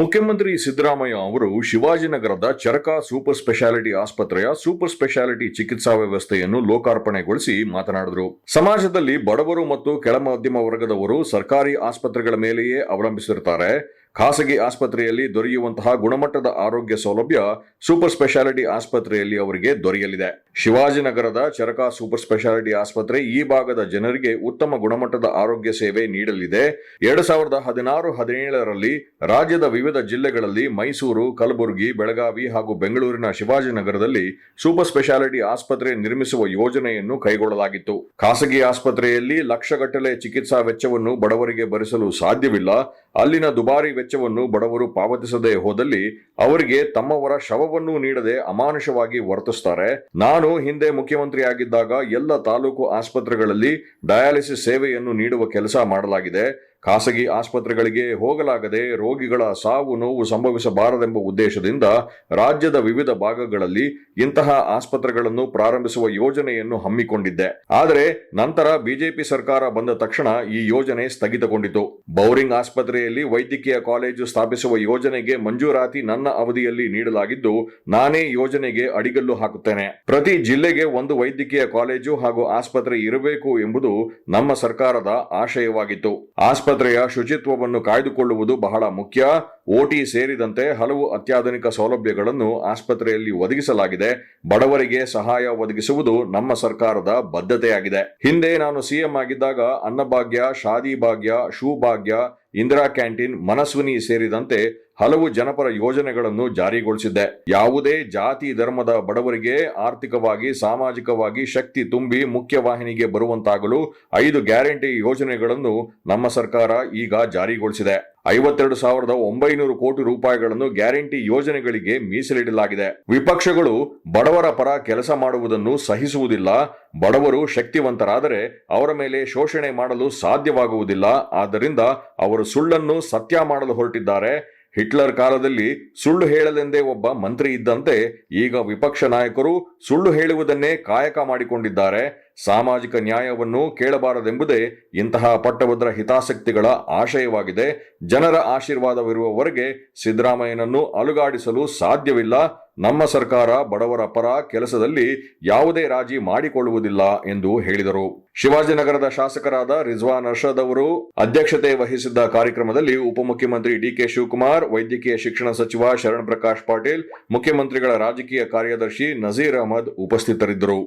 ಮುಖ್ಯಮಂತ್ರಿ ಸಿದ್ದರಾಮಯ್ಯ ಅವರು ಶಿವಾಜಿನಗರದ ಚರಕ ಸೂಪರ್ ಸ್ಪೆಷಾಲಿಟಿ ಆಸ್ಪತ್ರೆಯ ಸೂಪರ್ ಸ್ಪೆಷಾಲಿಟಿ ಚಿಕಿತ್ಸಾ ವ್ಯವಸ್ಥೆಯನ್ನು ಲೋಕಾರ್ಪಣೆಗೊಳಿಸಿ ಮಾತನಾಡಿದರು. ಸಮಾಜದಲ್ಲಿ ಬಡವರು ಮತ್ತು ಕೆಳಮಧ್ಯಮ ವರ್ಗದವರು ಸರ್ಕಾರಿ ಆಸ್ಪತ್ರೆಗಳ ಮೇಲೆಯೇ ಅವಲಂಬಿಸಿರುತ್ತಾರೆ. ಖಾಸಗಿ ಆಸ್ಪತ್ರೆಯಲ್ಲಿ ದೊರೆಯುವಂತಹ ಗುಣಮಟ್ಟದ ಆರೋಗ್ಯ ಸೌಲಭ್ಯ ಸೂಪರ್ ಸ್ಪೆಷಾಲಿಟಿ ಆಸ್ಪತ್ರೆಯಲ್ಲಿ ಅವರಿಗೆ ದೊರೆಯಲಿದೆ. ಶಿವಾಜಿನಗರದ ಚರಕ ಸೂಪರ್ ಸ್ಪೆಷಾಲಿಟಿ ಆಸ್ಪತ್ರೆ ಈ ಭಾಗದ ಜನರಿಗೆ ಉತ್ತಮ ಗುಣಮಟ್ಟದ ಆರೋಗ್ಯ ಸೇವೆ ನೀಡಲಿದೆ. ಎರಡ್ ಸಾವಿರದ ಹದಿನಾರು ಹದಿನೇಳರಲ್ಲಿ ರಾಜ್ಯದ ವಿವಿಧ ಜಿಲ್ಲೆಗಳಲ್ಲಿ ಮೈಸೂರು, ಕಲಬುರಗಿ, ಬೆಳಗಾವಿ ಹಾಗೂ ಬೆಂಗಳೂರಿನ ಶಿವಾಜಿನಗರದಲ್ಲಿ ಸೂಪರ್ ಸ್ಪೆಷಾಲಿಟಿ ಆಸ್ಪತ್ರೆ ನಿರ್ಮಿಸುವ ಯೋಜನೆಯನ್ನು ಕೈಗೊಳ್ಳಲಾಗಿತ್ತು. ಖಾಸಗಿ ಆಸ್ಪತ್ರೆಯಲ್ಲಿ ಲಕ್ಷಗಟ್ಟಲೆ ಚಿಕಿತ್ಸಾ ವೆಚ್ಚವನ್ನು ಬಡವರಿಗೆ ಭರಿಸಲು ಸಾಧ್ಯವಿಲ್ಲ. ಅಲ್ಲಿನ ದುಬಾರಿ ವೆಚ್ಚವನ್ನು ಬಡವರು ಪಾವತಿಸದೇ ಹೋದಲ್ಲಿ ಅವರಿಗೆ ತಮ್ಮವರ ಶವವನ್ನು ನೀಡದೆ ಅಮಾನುಷವಾಗಿ ವರ್ತಿಸುತ್ತಾರೆ ನಾನು ಹಿಂದೆ ಮುಖ್ಯಮಂತ್ರಿಯಾಗಿದ್ದಾಗ ಎಲ್ಲ ತಾಲೂಕು ಆಸ್ಪತ್ರೆಗಳಲ್ಲಿ ಡಯಾಲಿಸಿಸ್ ಸೇವೆಯನ್ನು ನೀಡುವ ಕೆಲಸ ಮಾಡಲಾಗಿದೆ. ಖಾಸಗಿ ಆಸ್ಪತ್ರೆಗಳಿಗೆ ಹೋಗಲಾಗದೆ ರೋಗಿಗಳ ಸಾವು ನೋವು ಸಂಭವಿಸಬಾರದೆಂಬ ಉದ್ದೇಶದಿಂದ ರಾಜ್ಯದ ವಿವಿಧ ಭಾಗಗಳಲ್ಲಿ ಇಂತಹ ಆಸ್ಪತ್ರೆಗಳನ್ನು ಪ್ರಾರಂಭಿಸುವ ಯೋಜನೆಯನ್ನು ಹಮ್ಮಿಕೊಂಡಿದ್ದೆ. ಆದರೆ ನಂತರ ಬಿಜೆಪಿ ಸರ್ಕಾರ ಬಂದ ತಕ್ಷಣ ಈ ಯೋಜನೆ ಸ್ಥಗಿತಗೊಂಡಿತು. ಬೌರಿಂಗ್ ಆಸ್ಪತ್ರೆಯಲ್ಲಿ ವೈದ್ಯಕೀಯ ಕಾಲೇಜು ಸ್ಥಾಪಿಸುವ ಯೋಜನೆಗೆ ಮಂಜೂರಾತಿ ನನ್ನ ಅವಧಿಯಲ್ಲಿ ನೀಡಲಾಗಿದ್ದು, ನಾನೇ ಯೋಜನೆಗೆ ಅಡಿಗಲ್ಲು ಹಾಕುತ್ತೇನೆ. ಪ್ರತಿ ಜಿಲ್ಲೆಗೆ ಒಂದು ವೈದ್ಯಕೀಯ ಕಾಲೇಜು ಹಾಗೂ ಆಸ್ಪತ್ರೆ ಇರಬೇಕು ಎಂಬುದು ನಮ್ಮ ಸರ್ಕಾರದ ಆಶಯವಾಗಿತ್ತು. ಆಸ್ಪತ್ರೆಯ ಶುಚಿತ್ವವನ್ನು ಕಾಯ್ದುಕೊಳ್ಳುವುದು ಬಹಳ ಮುಖ್ಯ. ಓಟಿ ಸೇರಿದಂತೆ ಹಲವು ಅತ್ಯಾಧುನಿಕ ಸೌಲಭ್ಯಗಳನ್ನು ಆಸ್ಪತ್ರೆಯಲ್ಲಿ ಒದಗಿಸಲಾಗಿದೆ. ಬಡವರಿಗೆ ಸಹಾಯ ಒದಗಿಸುವುದು ನಮ್ಮ ಸರ್ಕಾರದ ಬದ್ಧತೆಯಾಗಿದೆ. ಹಿಂದೆ ನಾನು ಸಿಎಂ ಆಗಿದ್ದಾಗ ಅನ್ನಭಾಗ್ಯ, ಶಾದಿ ಭಾಗ್ಯ, ಶೂ ಇಂದಿರಾ ಕ್ಯಾಂಟೀನ್, ಮನಸ್ವಿನಿ ಸೇರಿದಂತೆ ಹಲವು ಜನಪರ ಯೋಜನೆಗಳನ್ನು ಜಾರಿಗೊಳಿಸಿದ್ದೆ ಯಾವುದೇ ಜಾತಿ ಧರ್ಮದ ಬಡವರಿಗೆ ಆರ್ಥಿಕವಾಗಿ, ಸಾಮಾಜಿಕವಾಗಿ ಶಕ್ತಿ ತುಂಬಿ ಮುಖ್ಯವಾಹಿನಿಗೆ ಬರುವಂತಾಗಲು ಐದು ಗ್ಯಾರಂಟಿ ಯೋಜನೆಗಳನ್ನು ನಮ್ಮ ಸರ್ಕಾರ ಈಗ ಜಾರಿಗೊಳಿಸಿದೆ. ಐವತ್ತೆರಡು ಸಾವಿರದ ಒಂಬೈನೂರು ಕೋಟಿ ರೂಪಾಯಿಗಳನ್ನು ಗ್ಯಾರಂಟಿ ಯೋಜನೆಗಳಿಗೆ ಮೀಸಲಿಡಲಾಗಿದೆ. ವಿಪಕ್ಷಗಳು ಬಡವರ ಪರ ಕೆಲಸ ಮಾಡುವುದನ್ನು ಸಹಿಸುವುದಿಲ್ಲ. ಬಡವರು ಶಕ್ತಿವಂತರಾದರೆ ಅವರ ಮೇಲೆ ಶೋಷಣೆ ಮಾಡಲು ಸಾಧ್ಯವಾಗುವುದಿಲ್ಲ. ಆದ್ದರಿಂದ ಅವರು ಸುಳ್ಳನ್ನು ಸತ್ಯ ಮಾಡಲು ಹೊರಟಿದ್ದಾರೆ. ಹಿಟ್ಲರ್ ಕಾಲದಲ್ಲಿ ಸುಳ್ಳು ಹೇಳಲೆಂದೇ ಒಬ್ಬ ಮಂತ್ರಿ ಇದ್ದಂತೆ ಈಗ ವಿಪಕ್ಷ ನಾಯಕರು ಸುಳ್ಳು ಹೇಳುವುದನ್ನೇ ಕಾಯಕ ಮಾಡಿಕೊಂಡಿದ್ದಾರೆ. ಸಾಮಾಜಿಕ ನ್ಯಾಯವನ್ನು ಕೇಳಬಾರದೆಂಬುದೇ ಇಂತಹ ಪಟ್ಟಭದ್ರ ಹಿತಾಸಕ್ತಿಗಳ ಆಶಯವಾಗಿದೆ. ಜನರ ಆಶೀರ್ವಾದವಿರುವವರೆಗೆ ಸಿದ್ದರಾಮಯ್ಯನನ್ನು ಅಲುಗಾಡಿಸಲು ಸಾಧ್ಯವಿಲ್ಲ. ನಮ್ಮ ಸರ್ಕಾರ ಬಡವರ ಪರ ಕೆಲಸದಲ್ಲಿ ಯಾವುದೇ ರಾಜಿ ಮಾಡಿಕೊಳ್ಳುವುದಿಲ್ಲ ಎಂದು ಹೇಳಿದರು. ಶಿವಾಜಿನಗರದ ಶಾಸಕರಾದ ರಿಜ್ವಾನ್ ಅರ್ಷದ್ ಅವರು ಅಧ್ಯಕ್ಷತೆ ವಹಿಸಿದ್ದ ಕಾರ್ಯಕ್ರಮದಲ್ಲಿ ಉಪಮುಖ್ಯಮಂತ್ರಿ ಡಿಕೆ ಶಿವಕುಮಾರ್, ವೈದ್ಯಕೀಯ ಶಿಕ್ಷಣ ಸಚಿವ ಶರಣ್ ಪ್ರಕಾಶ್ ಪಾಟೀಲ್, ಮುಖ್ಯಮಂತ್ರಿಗಳ ರಾಜಕೀಯ ಕಾರ್ಯದರ್ಶಿ ನಜೀರ್ ಅಹಮದ್ ಉಪಸ್ಥಿತರಿದ್ದರು.